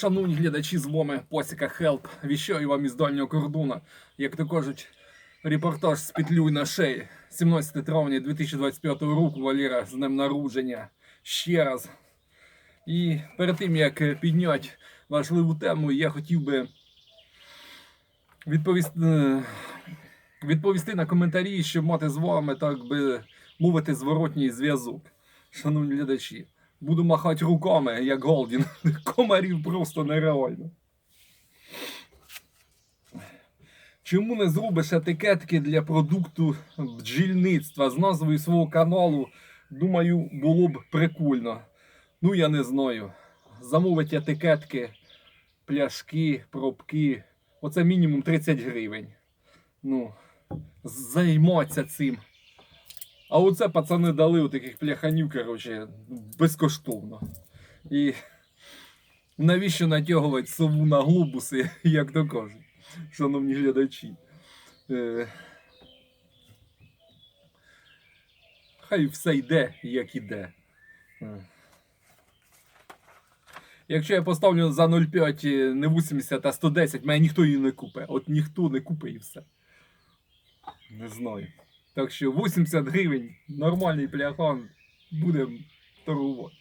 Шановні глядачі з вами Посіка Хелп. Віщаю вам із дальнього кордону. Як то кажуть, репортаж з петлюй на шиї. 17 травня 2025 року Валера з днем народження. Ще раз. І перед тим як підняти важливу тему, я хотів би відповісти, е, відповісти на коментарі, щоб мати з вами, так би мовити, зворотній зв'язок. Шановні глядачі, буду махати руками, як Голдін. Комарів просто нереально. Чому не зробиш етикетки для продукту бджільництва з назвою свого каналу? Думаю, було б прикольно. Ну, я не знаю. Замовить етикетки, пляшки, пробки. Оце мінімум 30 гривень. Ну, займаться цим. А оце пацани дали у таких пляханів, коротше, безкоштовно. І навіщо натягувати сову на глобуси, як то кажуть, шановні глядачі. Е, Хай все йде, як іде. Е. Якщо я поставлю за 0,5 не 80, а 110, мене ніхто її не купить. От ніхто не купить і все. Не знаю. Так що 80 гривень, нормальний пляхан, будемо торгувати.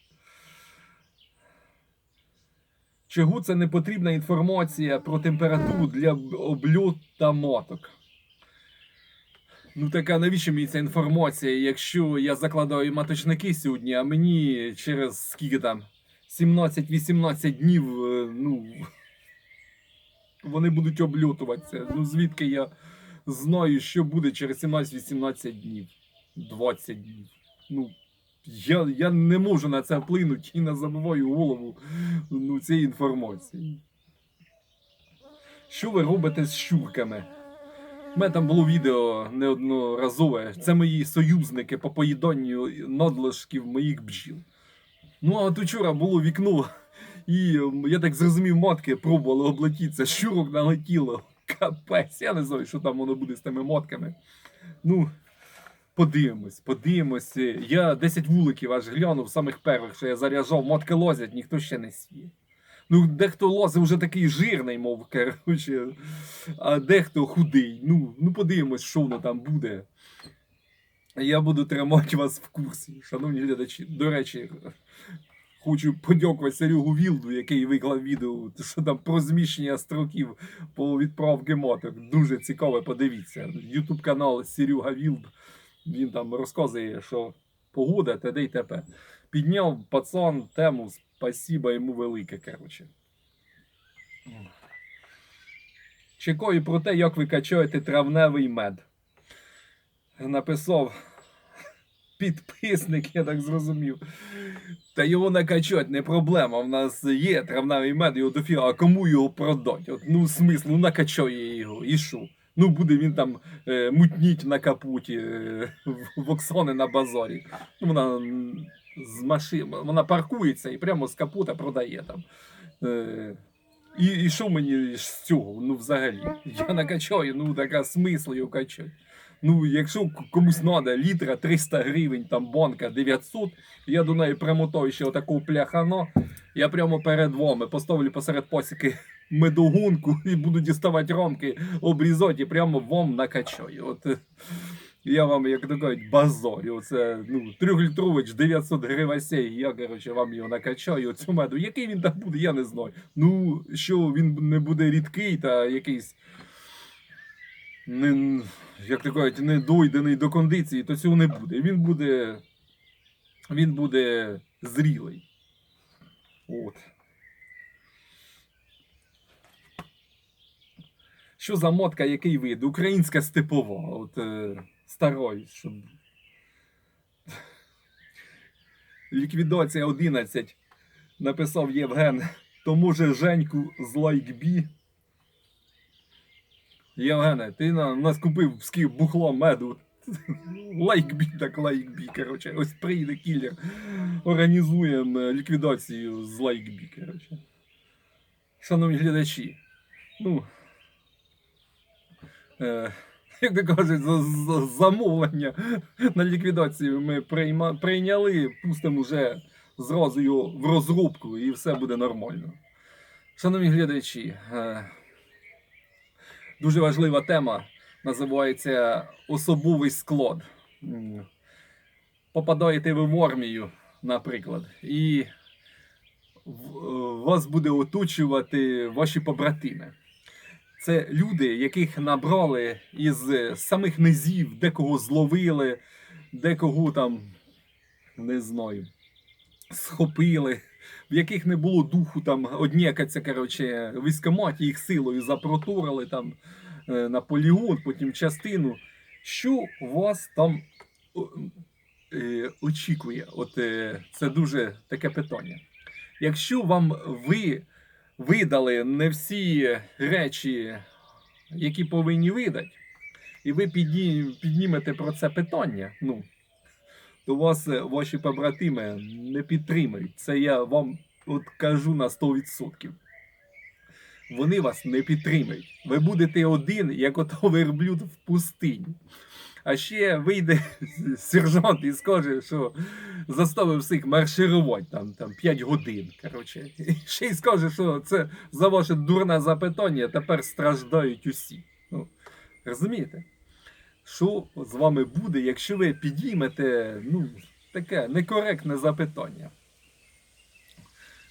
Чого це не потрібна інформація про температуру для обльот та маток? Ну така навіщо мені ця інформація, якщо я закладаю маточники сьогодні, а мені через скільки там 17-18 днів, е, ну вони будуть обльотуватися. Ну звідки я знаю, що буде через 17-18 днів, 20 днів. Ну, я, я не можу на це вплинути і не забуваю голову ну, цієї інформації. Що ви робите з щурками? У мене там було відео неодноразове. Це мої союзники по поїданню надлишків моїх бджіл. Ну, а от вчора було вікно, і я так зрозумів, матки пробували облетітися, щурок налетіло. Капець, я не знаю, що там воно буде з тими мотками. Ну, подивимось, подивимось. Я 10 вуликів аж глянув самих перших, що я заряджав, мотки лозять, ніхто ще не сіє. Ну, дехто лози вже такий жирний, мов коротше, а дехто худий. Ну, ну подивимось, що воно там буде. Я буду тримати вас в курсі, шановні глядачі. До речі, хочу подякувати Серегу Вілду, який виклав відео, що там про зміщення строків по відправки моток. Дуже цікаво, подивіться. Ютуб канал Серега Вілд. Він там розказує, що погода, т.д. і т.п. Підняв пацан тему, спасіба йому велике, коротше. Чекаю про те, як ви качаєте травневий мед. Написав підписник, я так зрозумів. Та його накачать не проблема. В нас є травневий мед, його дофіга, а кому його продать? От, ну, смисл, ну накачає його, і що? Ну, буде він там е, мутніть на капуті е, в- Оксони на базарі. Вона з машин, вона паркується і прямо з капута продає там. Е, і, і що мені з цього? Ну, взагалі, я накачаю, ну така смисл його качати. Ну, якщо комусь треба літра 300 гривень, там банка 900, я до неї примотаю ще отаку пляхано, я прямо перед вами поставлю посеред посіки медогонку і буду діставати рамки, обрізати і прямо вам накачаю. От я вам, як то кажуть, базорю. Оце ну, трьохлітрович 900 гривень я, коротше, вам його накачаю. Цю меду. Який він там буде, я не знаю. Ну, що він не буде рідкий та якийсь. Не, як то кажуть, не дойдений до кондиції, то цього не буде. Він буде. Він буде зрілий. От. Що за мотка, який вид? Українська степова. От е, старої, щоб. Ліквідація 11. Написав Євген. То може Женьку з лайкбі. Євгене, ти на, нас купив скільки бухло меду. Лайкбі, так лайкбі. Коротше, ось прийде кілер. Організуємо е, ліквідацію з лайкбі. Коротше. Шановні глядачі, ну. Е, як то кажуть, за, за, замовлення на ліквідацію ми прийма, прийняли, пустимо вже зразу його в розробку і все буде нормально. Шановні глядачі, е, дуже важлива тема називається особовий склад. Попадаєте ви в армію, наприклад, і е, вас буде оточувати ваші побратими. Це люди, яких набрали із самих низів, декого зловили, декого там, не знаю, схопили, в яких не було духу там однікаться, коротше, в їх силою запроторили там е, полігон, потім частину. Що вас там е, очікує? От е, це дуже таке питання. Якщо вам ви видали не всі речі, які повинні видати, і ви підні- піднімете про це питання, ну, то вас е, ваші побратими не підтримають. Це я вам от кажу на 100%. Вони вас не підтримають. Ви будете один, як ото верблюд в пустині. А ще вийде сержант і скаже, що заставив всіх марширувати там, там 5 годин. Коротше. І ще й скаже, що це за ваше дурне запитання тепер страждають усі. Ну, розумієте? Що з вами буде, якщо ви підіймете ну, таке некоректне запитання?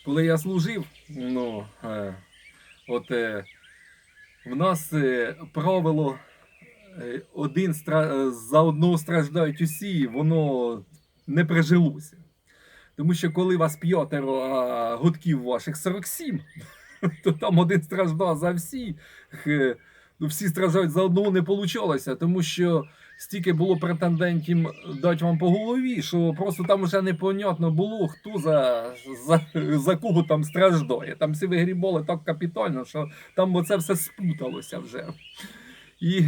Коли я служив, ну, е, от е, в нас е, правило е, один стра... е, за одного страждають усі, воно не прижилося. Тому що коли вас п'ятеро, а гудків ваших 47, то там один страждав за всіх. Ну, всі страждають за одного не получалося, тому що стільки було претендентів дати вам по голові, що просто там вже непонятно було, хто за, за, за кого там страждає. Там всі вигрібали так капітально, що там оце все спуталося вже. І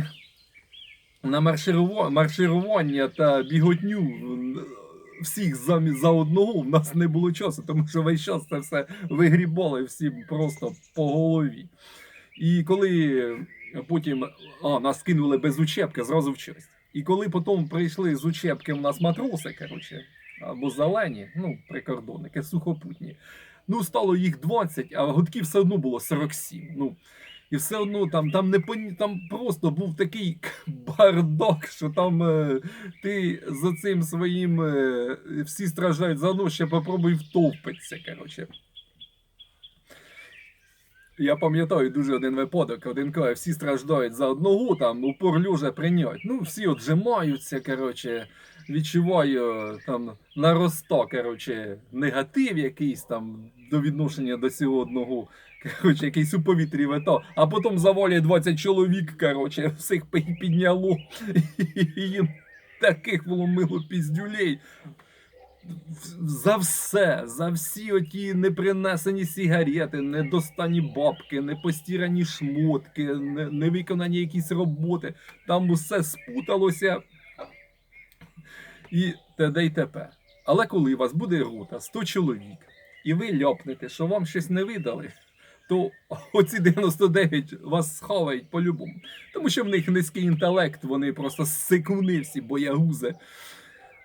на марширува- марширування та біготню всіх за, за одного в нас не було часу, тому що весь час це все вигрібали всі просто по голові. І коли потім а, нас кинули без учебки, зразу в честь. І коли потім прийшли з учебки в нас матроси, коротше, або зелені, ну, прикордонники, сухопутні. Ну, стало їх 20, а гудків все одно було 47. Ну, і все одно там, там, не там просто був такий бардак, що там е, ти за цим своїм е, всі страждають за одно, ще попробуй втовпитися. Коротше. Я пам'ятаю дуже один випадок, один каже, всі страждають за одного, там упор лежа прийнять. Ну, всі отжимаються, коротше, відчуваю там нароста, коротше, негатив якийсь там до відношення до цього одного. Коротше, якийсь у повітрі вито, а потім завалює 20 чоловік, коротше, всіх підняло. І їм таких вломило піздюлей. За все, за всі оті непринесені сигарети, недостані бабки, непостірані шмотки, не, невиконані якісь роботи. Там усе спуталося і т.д. і т.п. Але коли у вас буде рота 100 чоловік, і ви ляпнете, що вам щось не видали, то оці 99 вас схавають по-любому. Тому що в них низький інтелект, вони просто сикуни всі боягузи.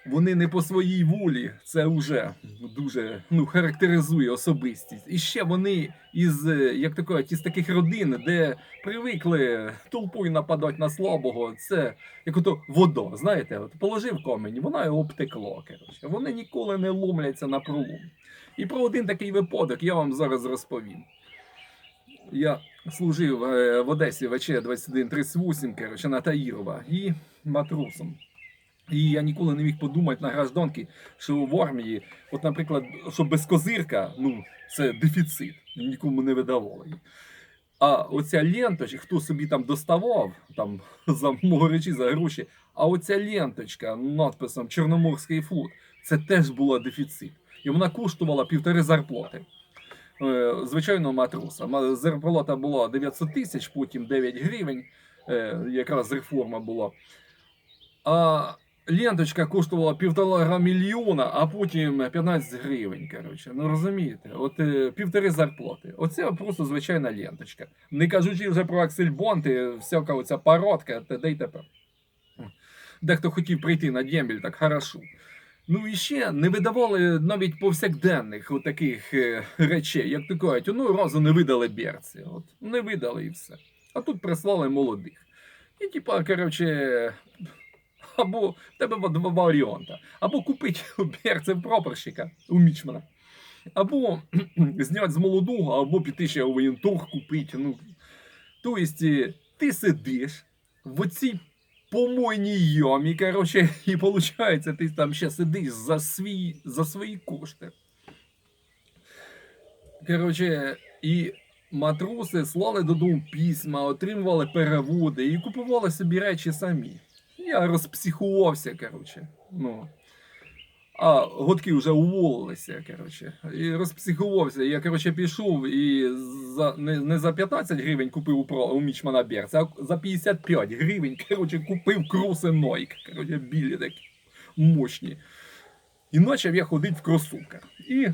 Вони не по своїй волі, це вже дуже ну, характеризує особистість. І ще вони із е, як такої, із таких родин, де привикли толпою нападати на слабого. Це як ото вода. Знаєте, от положив камінь, вона його обтекла. Коротше. Вони ніколи не ломляться на пролом. І про один такий випадок я вам зараз розповім. Я служив е, в Одесі ВЧ 2138, коротше, на Таїрова і матросом. І я ніколи не міг подумати на гражданки, що в армії, от, наприклад, що без козирка, ну, це дефіцит, нікому не видавали. А оця ленточка, хто собі там доставав там, за речі, за гроші, а оця ленточка надписом Чорноморський флот, це теж була дефіцит. І вона коштувала півтори зарплати. Е, Звичайного матроса. Зарплата була 900 тисяч, потім 9 гривень, е, якраз реформа була. А ленточка коштувала півтора мільйона, а потім 15 гривень. Коротше. Ну розумієте, от е, півтори зарплати. Оце просто звичайна ленточка. Не кажучи вже про аксельбонти, всяка оця пародка, т.д. і т.п. Дехто хотів прийти на дембель, так хорошо. Ну і ще не видавали навіть повсякденних таких е, речей, як то кажуть, ну разу не видали берці. От не видали і все. А тут прислали молодих. І типа, коротше, або в тебе два- варіанти. Або купити берце в прапорщика у мічмана, або зняти з молодого, або піти ще у воєнторг купити. Ну, тобто, е, ти сидиш в оцій помойній ямі, коротше, і виходить, ти там ще сидиш за, свій, за свої кошти. Коротше, і матроси слали додому письма, отримували переводи і купували собі речі самі. Я розпсихувався, коротше. Ну. А годки вже уволилися, коротше. І розпсихувався. Я, коротше, пішов і за, не, не за 15 гривень купив у, у мічмана Берца, а за 55 гривень, коротше, купив кроси Nike, коротше, білі такі мощні. І почав я ходити в кросовках. І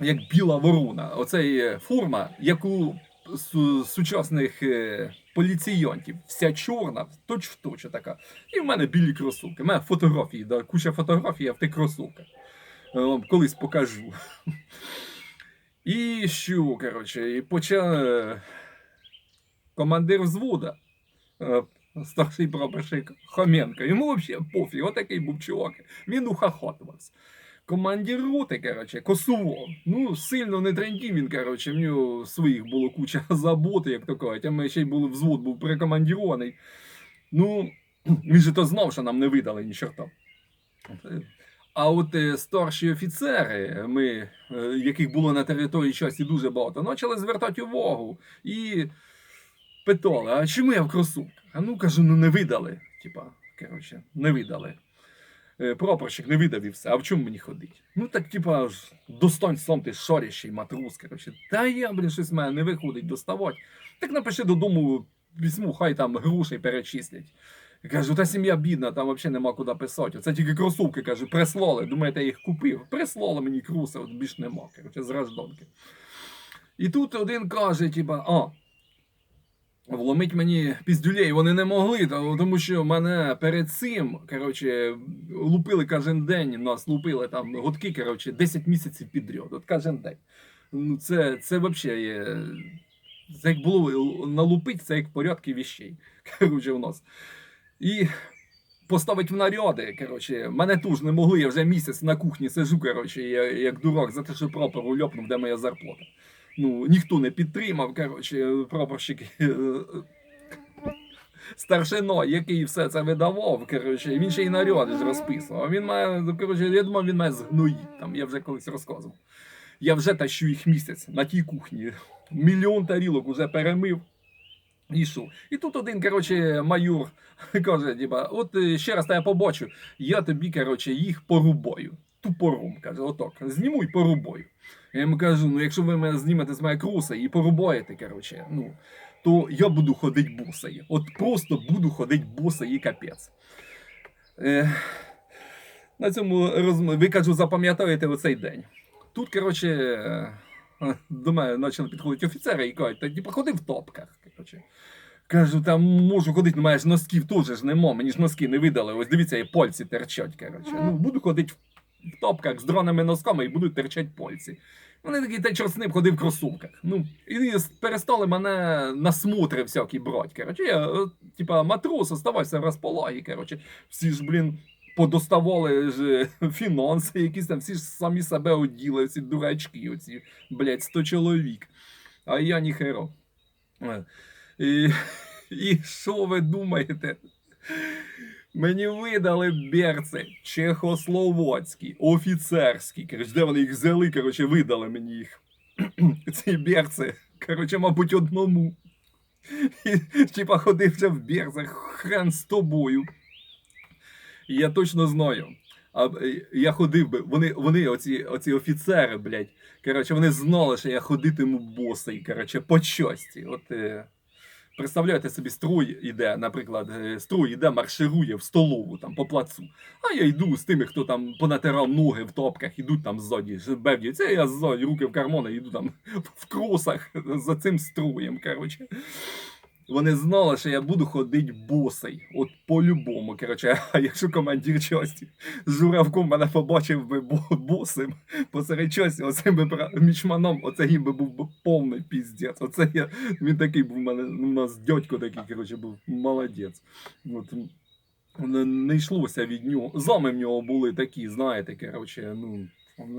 як біла ворона, оцей е, форма, як у су- сучасних е, поліціянтів, вся чорна, точ в точ така. І в мене білі кросовки. У мене фотографії, да, куча фотографій я в тих кросовках. Е, Вам колись покажу. І що, коротше, і почав командир взвода, е, старший прапорщик Хоменко. Йому взагалі пофіг, отакий був чувак. Він ухахотувався. Командир роти, коротше, Косово. Ну, сильно не трендів він, коротше, в нього своїх було куча заботи, як то кажуть, а ми ще й були взвод, був прикомандірований. Ну, він же то знав, що нам не видали ні чорта. А от е, старші офіцери, ми, е, яких було на території часі дуже багато, почали звертати увагу і питали, а чому я в кросовках? А ну кажу, ну не видали. Типа, коротше, не видали. Е, Прапорщик не видав і все. А в чому мені ходить? Ну так, типа, достань сам ти шарящий матрос, коротше. Та я, блін, щось в мене не виходить доставати. Так напиши додому письму, хай там грошей перечислять. Кажу, та сім'я бідна, там взагалі нема куди писати. Це тільки кросовки, кажу, прислали. Думаєте, я їх купив? Прислали мені круси, от більш нема, коротше, з гражданки. І тут один каже, типа, а, вломить мені піздюлей вони не могли, тому що мене перед цим, коротше, лупили кожен день, нас лупили там годки, коротше, 10 місяців підряд, от кожен день. Ну, це, це взагалі є. Це як було налупить, це як порядки віщей. Коротше, у нас. І поставить в наряди. Коротше, мене теж не могли, я вже місяць на кухні сижу, коротше, як дурак за те, що прапор ульопнув, де моя зарплата. Ну, ніхто не підтримав, коротше, прапорщик. е, Старшино, який все це видавав, коротше, він ще й наряди ж розписував. Він має, ну, коротше, я думав, він має згноїть. Там я вже колись розказував. Я вже тащу їх місяць на тій кухні. Мільйон тарілок уже перемив. І що? І тут один, коротше, майор каже, типа, от е, ще раз тебе побачу, я тобі, коротше, їх порубаю. Тупором, каже, отак, зніму і порубаю. Я йому кажу, ну якщо ви мене знімете з моєї круса і порубаєте, коротше, ну, то я буду ходити босий. От просто буду ходити босий і капець. Е, на цьому розмові, ви кажу, запам'ятаєте оцей день. Тут, коротше, е, до мене почали підходити офіцери і кажуть, та типу, ходи в топках. Коротше. Кажу, там можу ходити, ну маєш носків теж ж нема, мені ж носки не видали. Ось дивіться, і пальці терчать. Коротше. Ну, буду ходити в топках з дронами носками і будуть терчать пальці. Вони такі, та чорт з ним ходив в кросовках. Ну, і перестали мене на смотри всякі брати. Коротше, я, е, типа, матрос, оставайся в розполагі, коротше. Всі ж, блін, подоставали ж е, фінанси, якісь там, всі ж самі себе оділи, ці дурачки, оці, блядь, 100 чоловік. А я ніхеро. Е, І, і що ви думаєте? Мені видали берці чехословацькі, офіцерські. Коротше, де вони їх взяли, коротше, видали мені їх. Ці берці, коротше, мабуть, одному. І, типа ходив вже в берцях, хрен з тобою. Я точно знаю. А е, я ходив би, вони, вони оці, оці офіцери, блядь, коротше, вони знали, що я ходитиму босий, коротше, по часті. От, е, представляєте собі, строй іде, наприклад, струй строй іде, марширує в столову там по плацу. А я йду з тими, хто там понатирав ноги в топках, ідуть там ззаді, бевдяться, я ззаді, руки в кармани, йду там в кросах за цим строєм, коротше. Вони знали, що я буду ходити босий. От по-любому. Коротше, а якщо командир часті з журавком мене побачив би босим посеред часті, оцим би мічманом, оце їм би був би повний піздець. Оце я, він такий був у мене, у нас дядько такий, коротше, був молодець. От, не, йшлося від нього. Зами в нього були такі, знаєте, коротше, ну,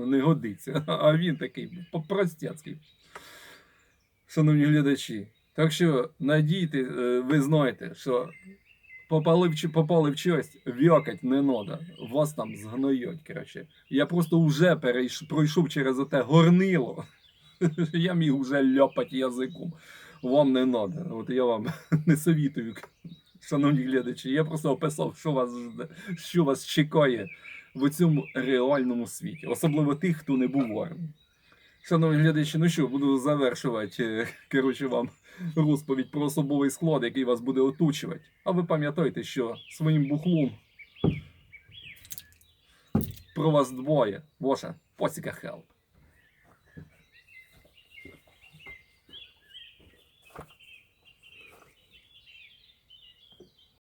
не годиться. А він такий по-простецький. Шановні глядачі. Так що надійте, е, ви знаєте, що попали в, попали в честь, в'якать не треба. Вас там згноють, коротше. Я просто вже перейш, пройшов через оте горнило. Я міг вже ляпати язиком. Вам не треба. От я вам не совітую, шановні глядачі. Я просто описав, що вас що вас чекає в цьому реальному світі, особливо тих, хто не був в армії. Шановні глядачі, ну що, буду завершувати е, коротше, вам розповідь про особовий склад, який вас буде оточувати. А ви пам'ятайте, що своїм бухлом про вас двоє. Ваша Посіка Хелп.